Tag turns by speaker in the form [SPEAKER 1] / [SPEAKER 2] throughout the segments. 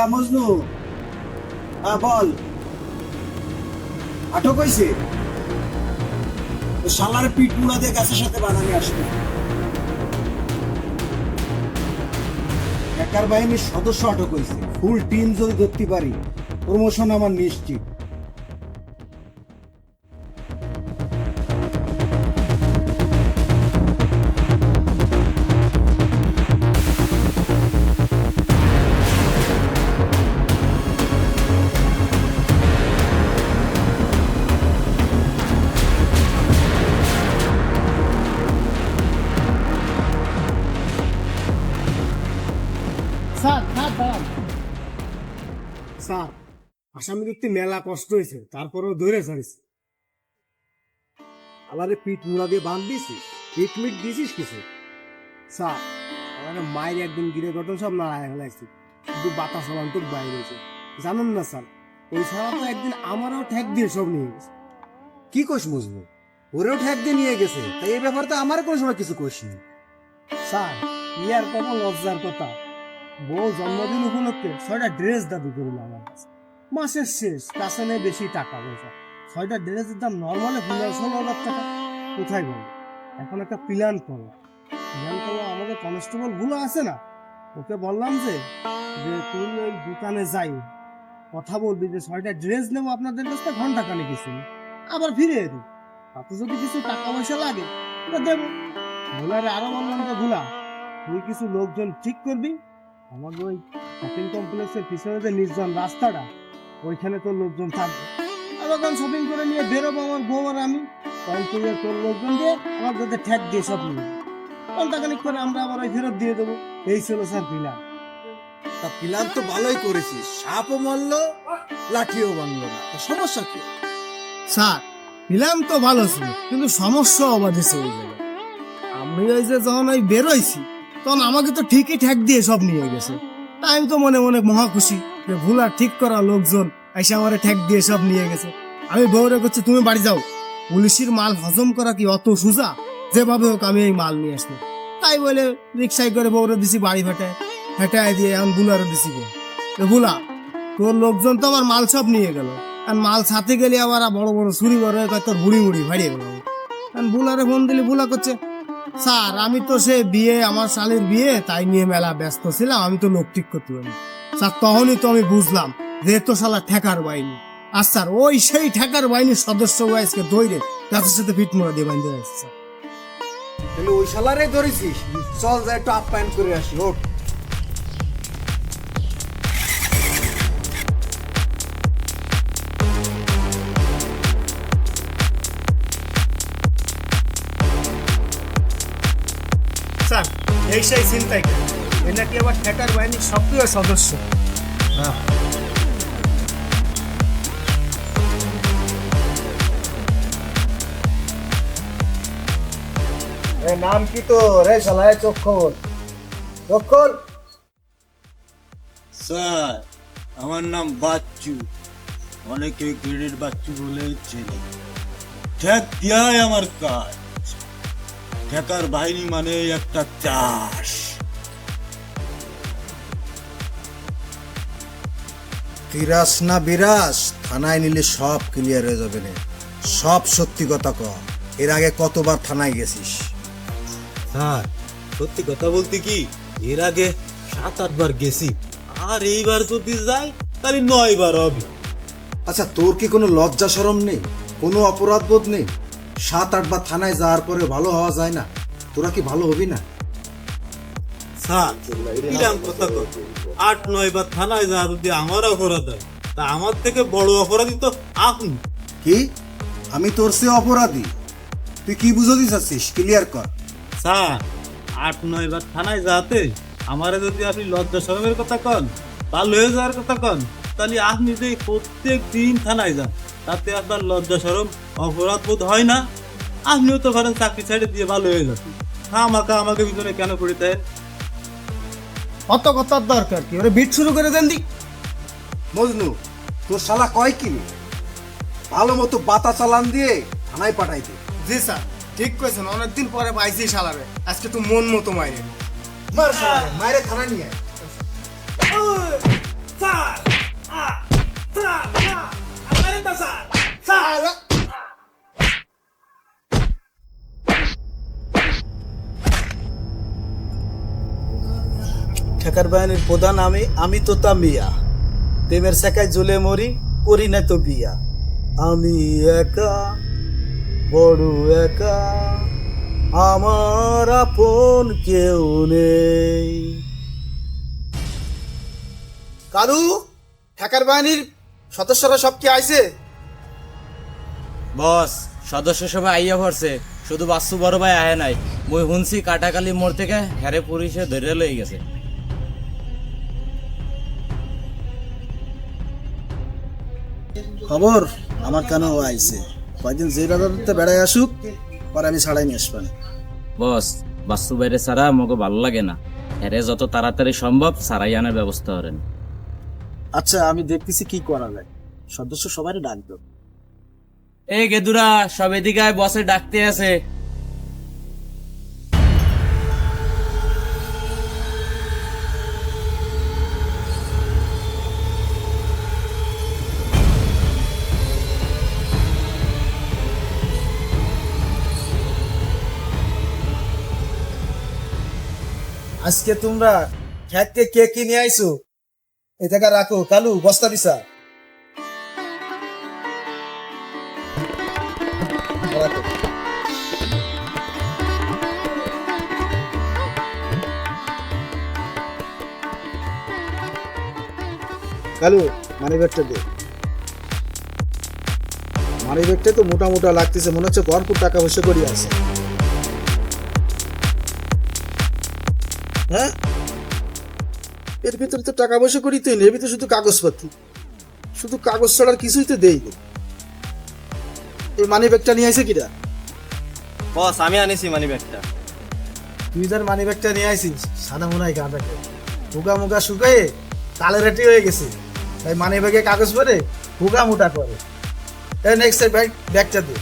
[SPEAKER 1] হ্যাঁ মজনু। হ্যাঁ বল। আটক হয়েছে সালার পিঠ মুড়া দিয়ে গাছের সাথে বানানি আসবে। একার বাহিনীর সদস্য আটক হয়েছে ফুল টিম যদি ধরতে পারি, প্রমোশন আমার নিশ্চিত।
[SPEAKER 2] আসামি দেখতে মেলা কষ্ট হয়েছে তারপরেও ধরে ছাড়িস।
[SPEAKER 1] আলারে পিঠ মুড়া দিয়ে বাঁধ দিয়েছিস পিঠ মিট দিয়েছিস কিছু?
[SPEAKER 2] স্যার আমার মায়ের একদিন গিরে ঘটন সব নাড়ায় ফেলাইছি শুধু বাতাস অন্তর বাইরে হয়েছে জানেন না স্যার ওই ছাড়া তো একদিন আমারও ঠেক দিয়ে সব নিয়ে গেছে।
[SPEAKER 1] কি কোষ বুঝব? ওরেও ঠেক দিয়ে নিয়ে গেছে তাই এই ব্যাপারে তো আমার কোনো সময় কিছু কোষনি
[SPEAKER 2] স্যার ইয়ার কত লজ্জার কথা। বউ জন্মদিন উপলক্ষে ছয়টা ড্রেস দাবি করিল আমার কাছে মাসের শেষ কাছে নেই বেশি টাকা পয়সা। ছয়টা ড্রেসের দাম নর্মালে পনেরো, ষোলো হাজার টাকা। কোথায় গেল? এখন একটা প্ল্যান করো। প্ল্যান করো, আমাদের কনস্টেবল ভুলো আছে না? ওকে বললাম যে যে তুই ওই দোকানে যাই। কথা বলবি যে, ছয়টা ড্রেস নেব আপনাদের কাছে ঘণ্টা কানে কিছু। আবার ফিরে এলি। তাতে যদি কিছু টাকা পয়সা লাগে তো দেবো। ভোলারে আরও বললাম যে, ভোলা। তুই কিছু লোকজন ঠিক করবি? আমাদের ওই শপিং কমপ্লেক্সের পিছনে যে নির্জন রাস্তাটা ওইখানে তোর লোকজন থাকবে। যখন শপিং করে নিয়ে বেরোবো আমার বউ আর আমি। তখন তুই আর তোর লোকজন দিয়ে আমার যাতে ঠেক দিয়ে সব নিয়ে ঘন্টাখানিক করে আমরা আবার ওই ফেরত দিয়ে দেবো। এই ছিল স্যার প্ল্যান
[SPEAKER 1] তা প্ল্যান তো ভালোই করেছিস। সাপও মারলো লাঠিও ভাঙলো না। সমস্যা কি?
[SPEAKER 2] স্যার প্ল্যান তো ভালো ছিল কিন্তু সমস্যা অবাধেছে ওই জায়গায় আমি ওই যে যখন ওই বেরোইছি তখন আমাকে তো ঠিকই ঠেক দিয়ে সব নিয়ে গেছে। তাই আমি তো মনে মনে মহা খুশি যে ভুলা ঠিক করা লোকজন এসে আমার ঠেক দিয়ে সব নিয়ে গেছে। আমি বউরে করছি তুমি বাড়ি যাও। পুলিশের মাল হজম করা কি অত সোজা? যেভাবে হোক আমি এই মাল নিয়ে আসব। তাই বলে রিক্সায় করে বউরে দিছি, বাড়ি ফাটায় ফেটায় দিয়ে এখন বুলারও দিছি। তো বুলা, তোর লোকজন তো আমার মাল সব নিয়ে গেল। আর মাল সাথে গেলে আবার বড় বড় ছুরি বড় তোর বুড়ি মুড়ি ভাড়িয়ে গেল। বুলারে ফোন দিলে বুলা করছে স্যার, আমি তো সে বিয়ে, আমার শালের বিয়ে, তাই নিয়ে মেলা ব্যস্ত ছিলাম, আমি তো লোক ঠিক করতে পারি স্যার, তখনই তো আমি বুঝলাম যে তো শালা ঠেকার বাহিনী। আর স্যার, ওই সেই ঠেকার বাহিনীর সদস্য ওয়াইসকে ধরে তাদের সাথে ফিট মোড়া দিয়ে বাঁধতে আসছে
[SPEAKER 1] তাহলে ওই শালারে ধরেছিস? চল যা, একটু আপ্যায়ন করে আসি, ওঠ।
[SPEAKER 2] এই সেই চিন্তাই এ নাকি আবার ঠেকার বাহিনীর সক্রিয় সদস্য।
[SPEAKER 1] এ নাম কি তো রে শালায় চোখ খোল
[SPEAKER 3] স্যার আমার নাম বাচ্চু। অনেকে গ্রেডের বাচ্চু বলে চেনে। ঠেক দেওয়াই আমার কাজ। ঠেকার বাহিনী মানে একটা চাষ।
[SPEAKER 1] তিরাস না বিরাস থানায় নিলে সব ক্লিয়ার হয়ে যাবে না। সব সত্যি কথা ক এর আগে কতবার থানায় গেছিস?
[SPEAKER 3] স্যার সত্যি কথা বলতে কি এর আগে সাত আটবার গেছি আর এইবার যদি যাই তাহলে নয়বার হবে।
[SPEAKER 1] আচ্ছা তোর কি কোনো লজ্জা সরম নেই? কোনো অপরাধ বোধ নেই? সাত আটবার থানায় যাওয়ার পরে ভালো হওয়া যায় না। তোরা কি ভালো হবি না?
[SPEAKER 3] স্যার কিরাম কথা কর আট নয় বার থানায় যা যদি আমার অপরাধ হয় তা আমার থেকে বড় অপরাধী তো আপনি।
[SPEAKER 1] কি? আমি তোর সে অপরাধী? তুই কি বুঝতে চাচ্ছিস? ক্লিয়ার কর।
[SPEAKER 3] স্যার আট নয় বার থানায় যাতে আমারে যদি আপনি লজ্জা শরমের কথা কন ভালো হয়ে যাওয়ার কথা কন তাহলে আপনি যে প্রত্যেক দিন থানায় যান। তাতে আপনার লজ্জা শরম অপরাধ বোধ হয় না। আপনিও তো ধরেন চাকরি ছেড়ে দিয়ে ভালো হয়ে যান আমাকে আমাকে ভিতরে কেন করে দেয়
[SPEAKER 2] অত কথার দরকার কি? ওরে বিট শুরু করে দেন দি।
[SPEAKER 1] মজনু তোর শালা কয় কি? ভালো মতো বাতা চালান দিয়ে থানায় পাঠাই দে।
[SPEAKER 2] জি স্যার ঠিক কইছেন অনেকদিন পরে পাইছি শালারে। আজকে একটু মন মতো মাইরে।
[SPEAKER 1] মার শালা মায়ের থানা নিয়ে আয়।
[SPEAKER 4] ঠেকার বাহিনীর প্রধান আমি আমি তো মিয়া প্রেমের শেখায় জ্বলে মরি, করি না তো বিয়া আমি একা, বড় একা, আমার আপন কেউ নেই কালু ঠেকার বাহিনীর সদস্যরা সব কি আইছে?
[SPEAKER 5] বস সদস্য সবাই আইয়া পড়ছে। শুধু বাস্তু বড় ভাই আহে নাই। মই শুনছি কাটাকালি মোড় থেকে হ্যারে পুলিশে ধরে লই গেছে।
[SPEAKER 4] খবর? আমার কেন ও আইছে? কয়দিন যে রাজাতে বেড়ায় আসুক পরে আমি ছাড়াই নিয়ে আসবেন।
[SPEAKER 5] বস বাস্তু বাইরে ছাড়া আমাকে ভালো লাগে না। হ্যারে যত তাড়াতাড়ি সম্ভব সারাই আনার ব্যবস্থা করেন।
[SPEAKER 4] আচ্ছা আমি দেখতেছি কি করা যায়। সদস্য সবাই ডাকবে
[SPEAKER 5] এই গেদুরা সব এদিকে আয়, বসে ডাকতে আছে।
[SPEAKER 4] আজকে তোমরা খ্যাতকে কে কি নিয়ে আইছো? জায়গা রাখো, কালু, বস্তা দিছা। কালু মানি ব্যাগটা দে। মানি ব্যাগটা তো মোটা মোটা লাগতেছে, মনে হচ্ছে ভরপুর টাকা পয়সা করি আছে। হ্যাঁ? এর ভিতরে তো টাকা পয়সা করি তুই এর ভিতরে শুধু কাগজপাতি শুধু কাগজ ছাড়ার কিছুই তো দেই। এই মানি ব্যাগটা নিয়ে আসে কিরা?
[SPEAKER 6] বস আমি আনিছি মানি ব্যাগটা
[SPEAKER 4] তুই যার মানি ব্যাগটা নিয়ে আসিস সাদা মনে গাঁদাকে মুগা মুগা শুকায়ে তালে রেটি হয়ে গেছে। তাই মানি ব্যাগে কাগজ পরে হুগা মুটা করে। এই নেক্সট ব্যাগ ব্যাগটা দে।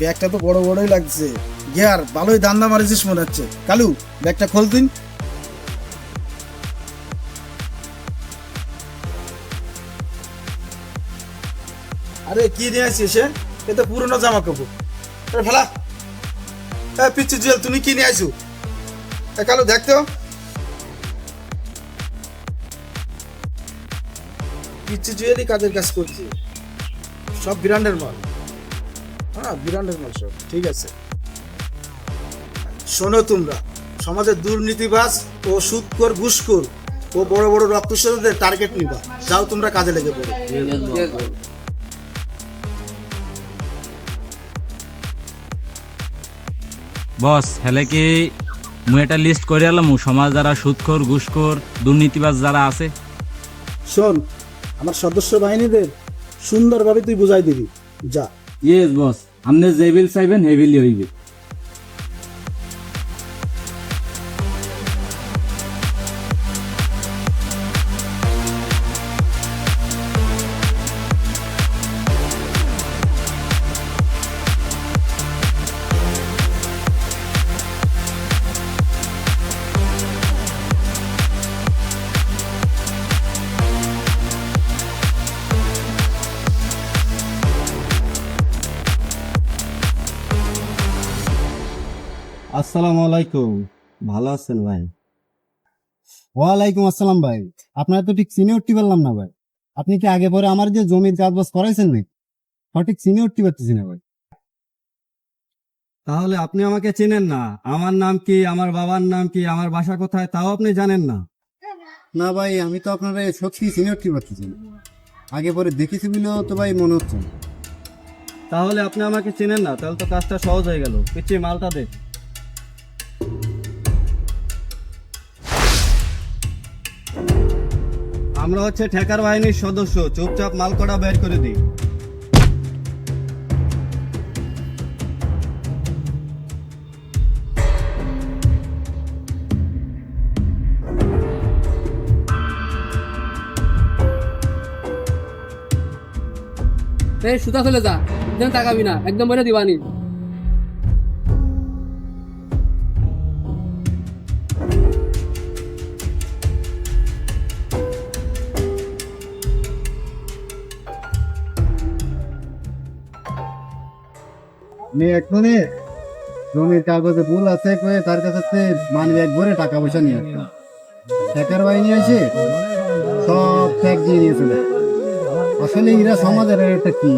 [SPEAKER 4] ব্যাগটা তো বড় বড়ই লাগছে। গিয়ার ভালোই দান্দা মারিছিস মনে হচ্ছে। কালু, ব্যাগটা খোল দিন আরে, কি নিয়ে আসিস, এ? এ তো পুরনো জামা কাপড় আরে ফেলা। এ পিচ্ছি জুয়েল, তুমি কি নিয়ে আসো? কালু দেখতো পিচ্ছি জুয়েলই কাজের কাজ করছে? সব ব্র্যান্ডের মাল। হ্যাঁ ব্র্যান্ডের মাল সব। ঠিক আছে। শোনো তোমরা। সমাজের দুর্নীতিবাজ ও সুদকর ঘুষখোর ও বড় বড় রক্তসাদের টার্গেট নিবা। যাও তোমরা কাজে লেগে পড়ো।
[SPEAKER 5] বস হেলে কি মুই একটা লিস্ট করে এলাম সমাজ যারা সুদখোর ঘুষখোর দুর্নীতিবাজ যারা আছে।
[SPEAKER 4] শোন আমার সদস্য বাহিনীদের সুন্দরভাবে তুই বুঝাই দিবি। যা।
[SPEAKER 5] Yes boss. আপনি যে বিল চাইবেন হে বিলই হইবে।
[SPEAKER 6] আসসালামু আলাইকুম। ভালো আছেন ভাই?
[SPEAKER 2] ওয়ালাইকুম আসসালাম ভাই। আপনারা তো ঠিক চিনে উঠতে পারলাম না ভাই। আপনি কি আগে পরে আমার যে জমির কাগজ করাইছেন নাকি? সঠিক চিনে উঠতে পারতেছি না ভাই।
[SPEAKER 6] তাহলে আপনি আমাকে চেনেন না। আমার নাম কি আমার বাবার নাম কি আমার বাসা কোথায় তাও আপনি জানেন না?
[SPEAKER 2] না ভাই আমি তো আপনারা সত্যি চিনে উঠতে পারতেছি না। আগে পরে দেখেছি বলেও তো ভাই মনে হচ্ছে না।
[SPEAKER 6] তাহলে আপনি আমাকে চেনেন না তাহলে তো কাজটা সহজ হয়ে গেল। পিছিয়ে মালটা দে। আমরা হচ্ছে ঠেকার বাহিনীর সদস্য। চুপচাপ মাল কটা বের করে দিই।
[SPEAKER 7] সুতা চলে যা। একদম তাকাবি না। একদম বলে দিবানি।
[SPEAKER 6] আমি এক্ষুনি জমির কাগজে ভুল আছে কয়ে তার কাছে মানি ব্যাগ ভরে টাকা পয়সা নিয়ে আসতাম বাই নিয়ে এসে সব ফ্যাক দিয়ে নিয়েছিল আসলে এরা সমাজের একটা কি?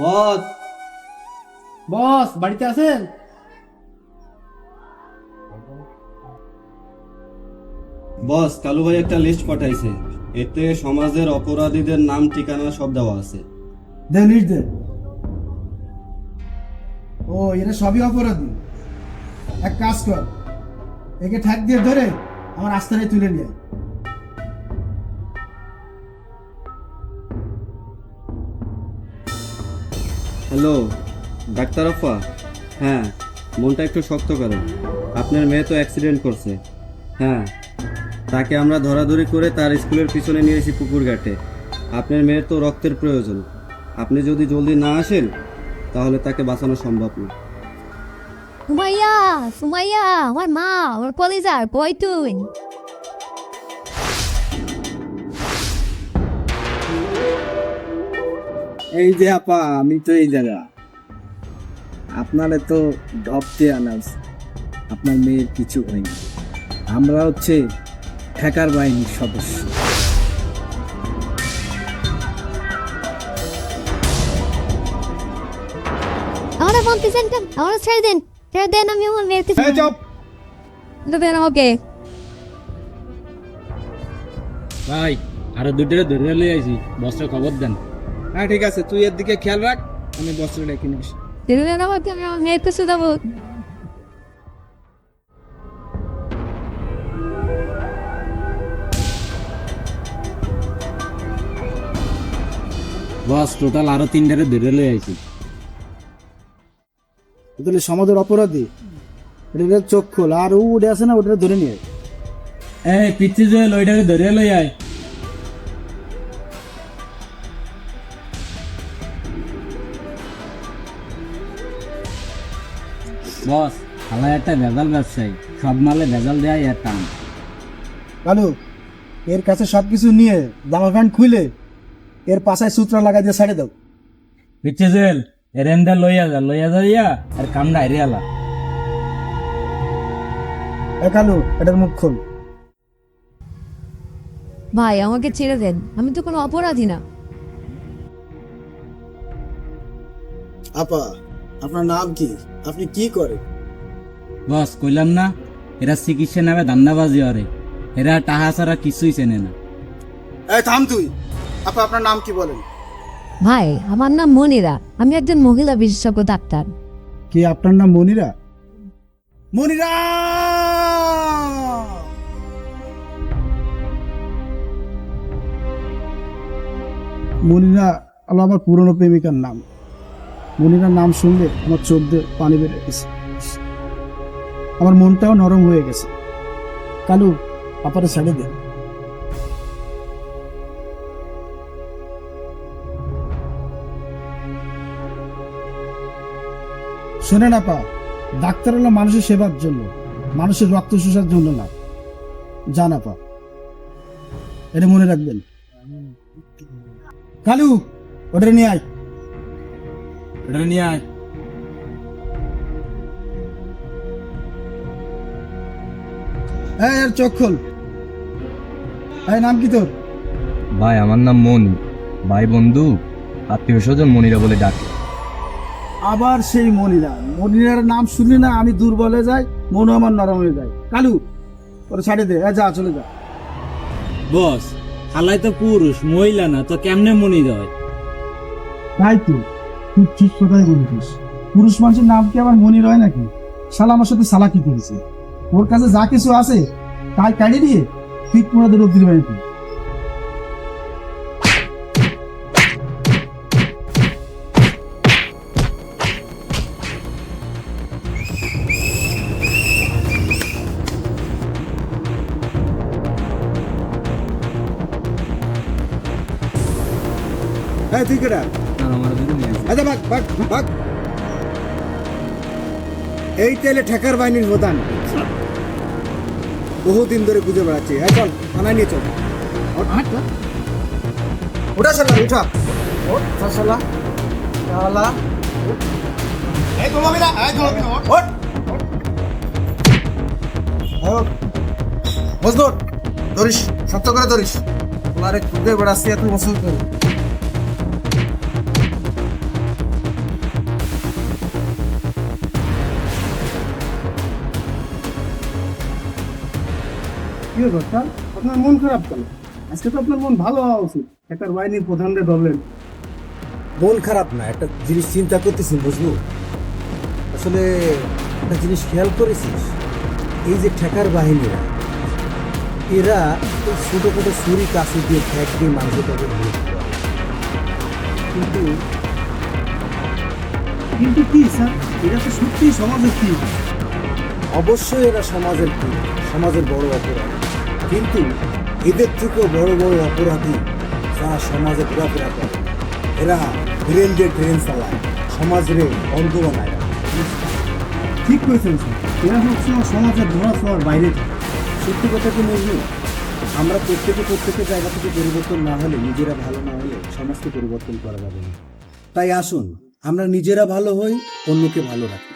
[SPEAKER 8] বস।
[SPEAKER 9] বস বাড়িতে আছেন?
[SPEAKER 6] বস কালু ভাই একটা লিস্ট পাঠাইছে। এতে সমাজের অপরাধীদের নাম ঠিকানা সব দেওয়া আছে।
[SPEAKER 4] দে লিস্ট দে ও এরা সবই অপরাধী। এক কাজ কর একে ঠ্যাক দিয়ে ধরে আমার আস্তানায় তুলে নিয়ে
[SPEAKER 6] হ্যালো, ডাক্তার আফা? হ্যাঁ মনটা একটু শক্ত করেন। আপনার মেয়ে তো অ্যাক্সিডেন্ট করছে। হ্যাঁ তাকে আমরা ধরাধরি করে তার স্কুলের পিছনে নিয়ে এসি পুকুর ঘাটে আপনার মেয়ের তো রক্তের প্রয়োজন। আপনি যদি জলদি না আসেন, তাহলে তাকে বাঁচানো সম্ভব না।
[SPEAKER 10] সুমাইয়া সুমাইয়া, আমার মা, আমার কলেজার বয় তুই
[SPEAKER 1] এই যে আপা আমি তো এই জায়গা। আপনারে তো ডবতে আনাস। আপনার মেয়ের কিছু হয়নি। আমরা হচ্ছে হ্যাকার বাহিনীর সদস্য।
[SPEAKER 10] আমার ছেড়ে দেন ছেড়ে দেন আমি আমার মেয়েকে
[SPEAKER 4] চপ।
[SPEAKER 10] দেন আমাকে।
[SPEAKER 5] ভাই আরও দুটো ধরে লই আইছি বস্ত্র খবর দেন।
[SPEAKER 1] হ্যাঁ ঠিক আছে তুই এর দিকে খেয়াল রাখ আমি বস্ত্র রেখে নিস
[SPEAKER 10] ছেড়ে দেন আমাকে আমি আমার মেয়ের কাছে যাব।
[SPEAKER 5] বস টোটাল আরও তিনটারে ধরে লই আইছি।
[SPEAKER 1] তাহলে সমাজের অপরাধী এটা চোখ খোল আর ও উঠে আছে না ওটা ধরে নিয়ে
[SPEAKER 5] এই পিচ্ছি জয়েল ওইটাকে ধরে লই আয়। বস একটা ভেজাল ব্যবসায়ী। সব মালে ভেজাল দেয় আর টান
[SPEAKER 4] কালু এর কাছে সব কিছু নিয়ে জামা প্যান্ট খুলে এর পাশায় সূত্র লাগাই দিয়ে ছেড়ে দাও।
[SPEAKER 5] পিচ্ছি জয়েল এরেন্দা লইয়া যা লইয়া যাইয়া আর কামটা হারিয়ে আলা।
[SPEAKER 4] এ কালু এটার মুখ খোল।
[SPEAKER 10] ভাই আমাকে ছেড়ে দেন। আমি তো কোনো অপরাধী না।
[SPEAKER 4] আপা আপনার নাম কি? আপনি কি করেন?
[SPEAKER 5] বস কইলাম না এরা চিকিৎসা নামে ধান্দাবাজি করে। এরা টাহা ছাড়া কিছুই চেনে না।
[SPEAKER 4] এই থাম তুই। আপা আপনার নাম কি বলেন?
[SPEAKER 10] ভাই আমার নাম মনিরা। আমি একজন মহিলা বিশেষজ্ঞ ডাক্তার।
[SPEAKER 4] কি আপনার নাম মনিরা? মনিরা! মনিরা আমার পুরনো প্রেমিকার নাম। মনিরার নাম শুনলে আমার চোখ দিয়ে পানি বেড়ে গেছে। আমার মনটাও নরম হয়ে গেছে। কালু আপারে ছেড়ে দে। শোনে না পা ডাক্তার হলো মানুষের সেবার জন্য, মানুষের রক্ত শোষার জন্য না। জানা পা এটা মনে রাখবেন। কালু ওটা নিয়ে আয়।
[SPEAKER 5] এটা নিয়ে আয়
[SPEAKER 4] এই এর চোখ খোল। এই নাম কি তোর?
[SPEAKER 11] ভাই আমার নাম মনি। ভাই বন্ধু আত্মীয় স্বজন মনিরা বলে ডাকে।
[SPEAKER 4] আবার সেই মনিরা। মনিরার নাম শুনলি না আমি দুর্বল হয়ে যাই মনও আমার নরম হয়ে যায়। কালু ওরা ছাড়ে দে যা চলে যা।
[SPEAKER 5] বস হালাই তো পুরুষ মহিলা না তো কেমনে মনি দেয়
[SPEAKER 4] তাই তো তুই ঠিক কথাই বলেছিস পুরুষ মানুষের নাম কি আমার মনির রয় নাকি? শালা আমার সাথে সালাকি করেছে। ওর কাছে যা কিছু আছে, তাই কাড়ি দিয়ে ঠিক পুরাদের অব্দির বাড়িতে।
[SPEAKER 1] হ্যাঁ তুই কেটা আচ্ছা বাক বাক বাক এই তেলে ঠেকার বাহিনীর প্রধান। বহুদিন ধরে খুঁজে বেড়াচ্ছি। হ্যাঁ চল থানায় নিয়ে চল।
[SPEAKER 4] উঠা শালা উঠা। ওঠ শালা। শালা।
[SPEAKER 2] এই ঘুমাবি না এই ঘুমাবি না ওঠ।
[SPEAKER 4] ওঠ। ওঠ। মজদুর ধরিস সত্য করে ধরিস। তোমারে খুঁজে বেড়াচ্ছি এত বছর ধরে।
[SPEAKER 2] হলো আপনার মন খারাপ কেন? আজকে তো আপনার মন ভালো হওয়া উচিত। একটা বাহিনীর প্রধানরে ধরলেন।
[SPEAKER 1] মন খারাপ না একটা জিনিস চিন্তা করতেছি বুঝলো? আসলে একটা জিনিস খেয়াল করেছিস? এই যে ঠেকার বাহিনীরা এরা ছোটো ছোটো ছুরি কাছে দিয়ে ঠেক দিয়ে মানুষের তাদের কিন্তু
[SPEAKER 2] কিন্তু কি স্যার? এটা তো সত্যিই সমাজের কি?
[SPEAKER 1] অবশ্যই এরা সমাজের কি? সমাজের বড় অপরাধ। কিন্তু এদের থেকেও বড় বড় অপরাধী যারা সমাজে ঘোরাফেরা করে। এরা দিয়ে ট্রেন চালায় সমাজের অন্ধ বানায়।
[SPEAKER 2] ঠিক করেছেন এরা সবসময় সমাজের ধরা ছোঁয়ার বাইরে
[SPEAKER 1] সত্যি কথা কি বুঝলি আমরা প্রত্যেকে প্রত্যেকের জায়গা থেকে পরিবর্তন না হলে নিজেরা ভালো না হলে সমাজকে পরিবর্তন করা যাবে না। তাই আসুন আমরা নিজেরা ভালো হই অন্যকে ভালো রাখি।